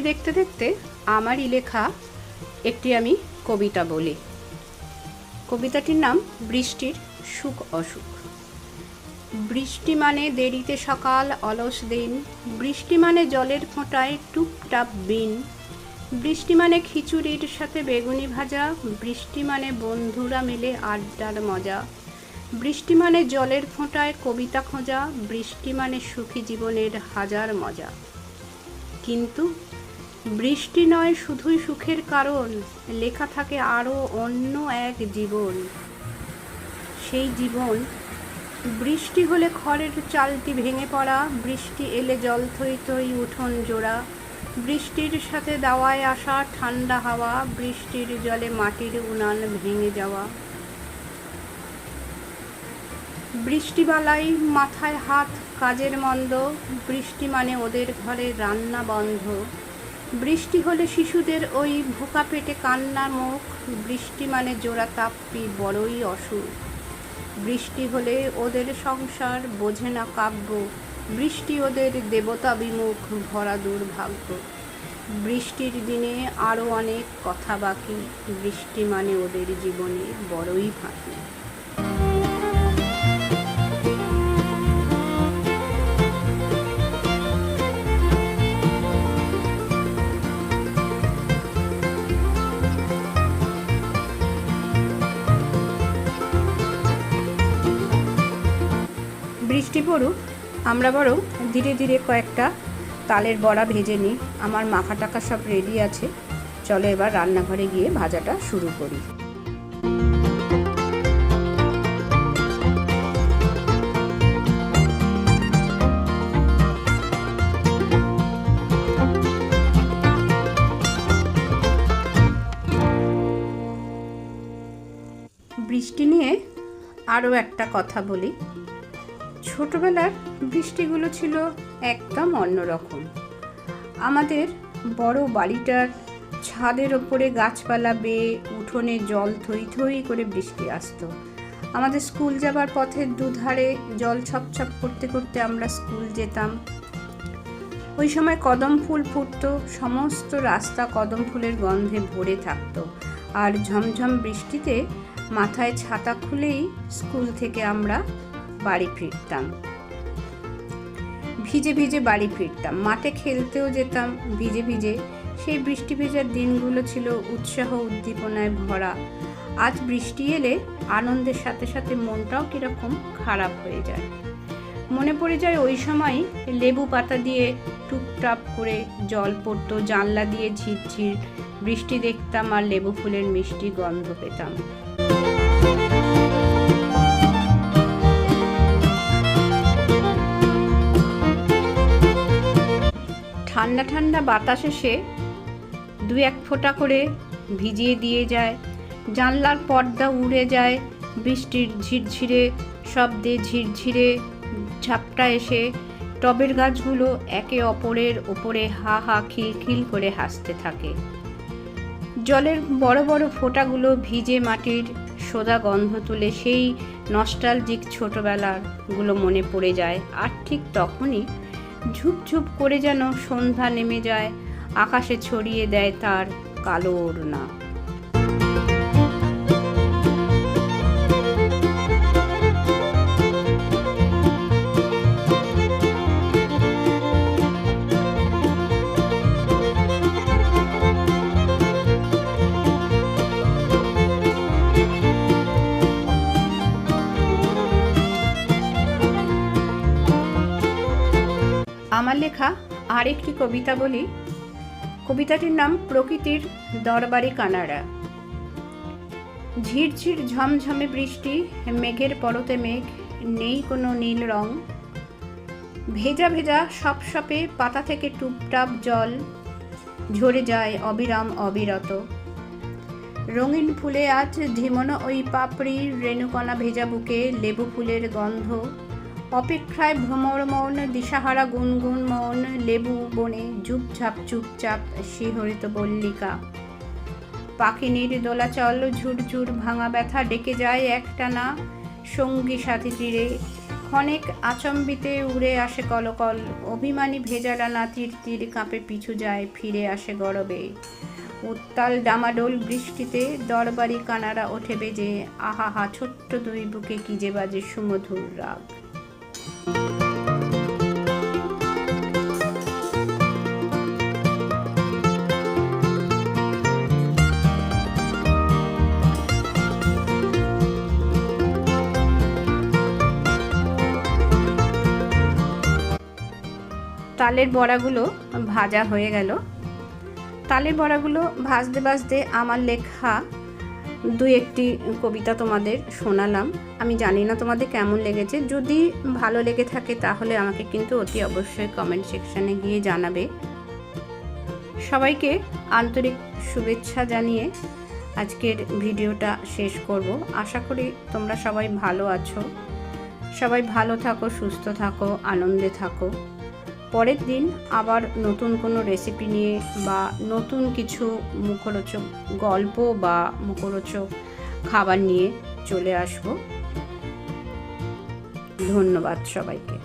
দেখতে দেখতে আমারই লেখা একটি আমি কবিতা বলি। কবিতাটির নাম বৃষ্টির সুখ অসুখ। বৃষ্টি মানে দেরিতে সকাল, অলস দিন। বৃষ্টি মানে জলের ফোঁটায় টুপটাপ বিন। বৃষ্টি মানে খিচুড়ির সাথে বেগুনি ভাজা। বৃষ্টি মানে বন্ধুরা মিলে আড্ডার মজা। বৃষ্টি মানে জলের ফোঁটায় কবিতা খোঁজা। বৃষ্টি মানে সুখী জীবনের হাজার মজা। কিন্তু বৃষ্টি নয়, শুধুই সুখের কারণ। লেখা থাকে আরও অন্য এক জীবন। সেই জীবন, বৃষ্টি হলে খড়ের চালটি ভেঙে পড়া, বৃষ্টি এলে জল থই থই উঠোন জোড়া। বৃষ্টির সাথে দাওয়ায় আসা ঠান্ডা হাওয়া, বৃষ্টির জলে মাটির উনান ভেঙে যাওয়া। বৃষ্টিবালাই মাথায় হাত, কাজের মন্দ, বৃষ্টি মানে ওদের ঘরে রান্না বন্ধ। বৃষ্টি হলে শিশুদের ওই ভোকা পেটে কান্না, মুখ, বৃষ্টি মানে জোড়া তাপ্পি বড়ই অসুখ বৃষ্টি হলে ওদের সংসার বোঝে না কাব্য, বৃষ্টি ওদের দেবতা বিমুখ ভরা দুর্ভাগ্য। বৃষ্টির দিনে আরও অনেক কথা বাকি, বৃষ্টি মানে ওদের জীবনে বড়ই ফাঁকি বৃষ্টি পড়ুক, আমরা বরং ধীরে ধীরে কয়েকটা তালের বড়া ভেজে নিই। আমার মাখা টাকা সব রেডি আছে। চলো এবার রান্নাঘরে গিয়ে ভাজাটা শুরু করি। বৃষ্টি নিয়ে আরও একটা কথা বলি। ছোটবেলার বৃষ্টিগুলো ছিল একদম অন্যরকম। আমাদের বড় বাড়িটার ছাদের ওপরে গাছপালা বেয়ে উঠোনে জল থই থই করে বৃষ্টি আসতো। আমাদের স্কুল যাবার পথের দুধারে জল ছপছপ করতে করতে আমরা স্কুল যেতাম। ওই সময় কদম ফুল ফুটতো, সমস্ত রাস্তা কদম ফুলের গন্ধে ভরে থাকতো। আর ঝমঝম বৃষ্টিতে মাথায় ছাতা খুলেই স্কুল থেকে আমরা বাড়ি ফিরতাম। ভিজে ভিজে বাড়ি ফিরতাম। মাঠে খেলতেও যেতাম, ভিজে ভিজে। সেই বৃষ্টি ভেজার দিনগুলো ছিল উৎসাহ, উদ্দীপনায় ভরা। আজ বৃষ্টি এলে আনন্দের সাথে সাথে মনটাও কীরকম খারাপ হয়ে যায়। মনে পড়ে যায় ওই সময় লেবু পাতা দিয়ে টুপটাপ করে জল পড়তো, জানলা দিয়ে ঝিরঝির বৃষ্টি দেখতাম আর লেবু ফুলের মিষ্টি গন্ধ পেতাম। ঠান্ডা ঠান্ডা বাতাস এসে দু এক ফোঁটা করে ভিজিয়ে দিয়ে যায়। জানলার পর্দা উড়ে যায়, বৃষ্টির ঝিরঝিরে, শব্দে ঝিরঝিরে ঝাপটা এসে টবের গাছগুলো একে অপরের ওপরে হা হা খিলখিল করে হাসতে থাকে। জলের বড় বড় ফোঁটাগুলো ভিজে মাটির সোদা গন্ধ তুলে সেই নস্টালজিক ছোটবেলারগুলো মনে পড়ে যায়। আর ঠিক তখনই ঝুপঝুপ করে যেন সন্ধ্যা নেমে যায় আকাশে ছড়িয়ে দেয় তার কালো ওড়না। লেখা আরেকটি কবিতা বলি। কবিতাটির নাম প্রকৃতির দরবারি কানাড়া। ঝিরঝির ঝমঝমে বৃষ্টি, মেঘের পরতে মেঘ, নেই কোনো নীল রং। ভেজা ভেজা সপসপে পাতা থেকে টুপটাপ জল, ঝরে যায় অবিরাম অবিরত। রঙিন ফুলে আজ ঝিমনো ওই পাপড়ির রেণুকণা ভেজা বুকে লেবু ফুলের গন্ধ। অপেক্ষায় ভ্রমর মন, দিশাহারা গুনগুন মন, লেবু বনে ঝুপঝাপ চুপচাপ শিহরিত বল্লিকা। পাখিনীর দোলাচল ঝুরঝুর ভাঙা ব্যথা ডেকে যায় একটানা সঙ্গী সাথী তীরে। ক্ষণেক আচম্বিতে উড়ে আসে কলকল, অভিমানী ভেজালা নাতির তীর কাঁপে পিছু যায়, ফিরে আসে গরবে। উত্তাল ডামাডোল বৃষ্টিতে দরবারি কানারা ওঠে বেজে। আহাহা ছোট্ট দুই বুকে কি যে বাজে সুমধুর রাগ। তালের বড়াগুলো ভাজা হয়ে গেল। তালের বড়াগুলো ভাজতে ভাজতে আমার লেখা দু একটি কবিতা তোমাদের শোনালাম। আমি জানি না তোমাদের কেমন লেগেছে। যদি ভালো লেগে থাকে তাহলে আমাকে কিন্তু অতি অবশ্যই কমেন্ট সেকশানে গিয়ে জানাবে। সবাইকে আন্তরিক শুভেচ্ছা জানিয়ে আজকের ভিডিওটা শেষ করব। আশা করি তোমরা সবাই ভালো আছো। সবাই ভালো থাকো, সুস্থ থাকো, আনন্দে থাকো। পরের দিন আবার নতুন কোনো রেসিপি নিয়ে বা নতুন কিছু মুখরোচক গল্প বা মুখরোচক খাবার নিয়ে চলে আসব। ধন্যবাদ সবাইকে।